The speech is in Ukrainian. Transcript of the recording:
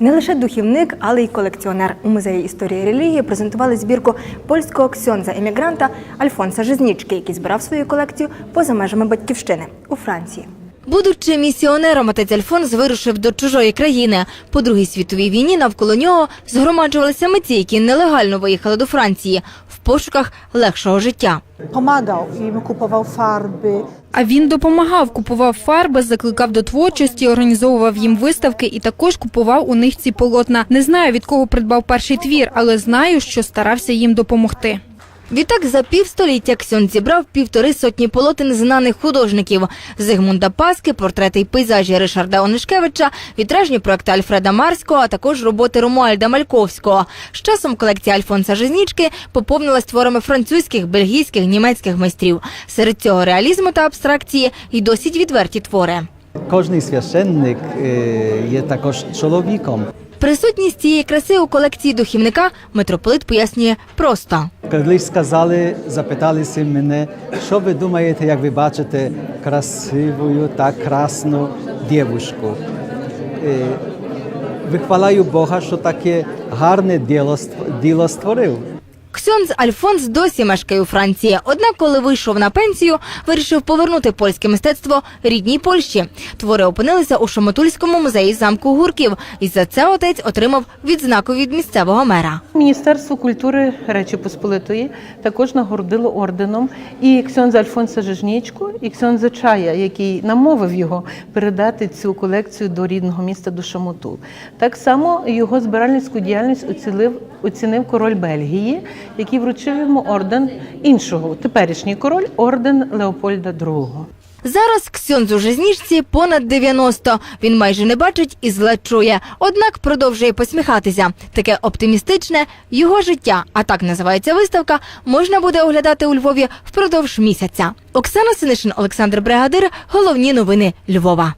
Не лише духівник, але й колекціонер. У музеї історії релігії презентували збірку польського ксьонза емігранта Альфонса Жизнічки, який збирав свою колекцію поза межами батьківщини у Франції. Будучи місіонером, отець Альфонс вирушив до чужої країни. По Другій світовій війні навколо нього згромаджувалися митці, які нелегально виїхали до Франції пошуках легшого життя. Помагав їм, купував фарби. А він допомагав, купував фарби, закликав до творчості, організовував їм виставки і також купував у них ці полотна. Не знаю від кого придбав перший твір, але знаю, що старався їм допомогти. Відтак за півстоліття Ксьон зібрав півтори сотні полотен знаних художників: Зигмунда Паски, портрети й пейзажі Ришарда Онишкевича, вітражні проекти Альфреда Марського, а також роботи Ромуальда Мальковського. З часом колекція Альфонса Жизнічки поповнилась творами французьких, бельгійських, німецьких майстрів. Серед цього реалізму та абстракції й досить відверті твори. Кожний священник е, є також чоловіком. Присутність цієї краси у колекції духівника митрополит пояснює просто. Колись сказали, запиталися мене, що ви думаєте, як ви бачите красиву, так красну дівчинку. Е, Вихвалаю Бога, що таке гарне діло створив. Ксьонз Альфонс досі мешкає у Франції. Однак, коли вийшов на пенсію, вирішив повернути польське мистецтво рідній Польщі. Твори опинилися у Шаматульському музеї замку Гурків, і за це отець отримав відзнаку від місцевого мера. Міністерство культури Речі Посполитої також нагородило орденом і ксьонза Альфонса Жижнічку, і ксьонза Чая, який намовив його передати цю колекцію до рідного міста до Шамоту. Так само його збиральницьку діяльність оцінив, оцінив король Бельгії, який вручив йому орден іншого, теперішній король орден Леопольда II. Зараз Ксьонзу Жизнічці понад 90. Він майже не бачить і зле чує. Однак продовжує посміхатися. Таке оптимістичне його життя, а так називається виставка, можна буде оглядати у Львові впродовж місяця. Оксана Синишин, Олександр Бригадир. Головні новини Львова.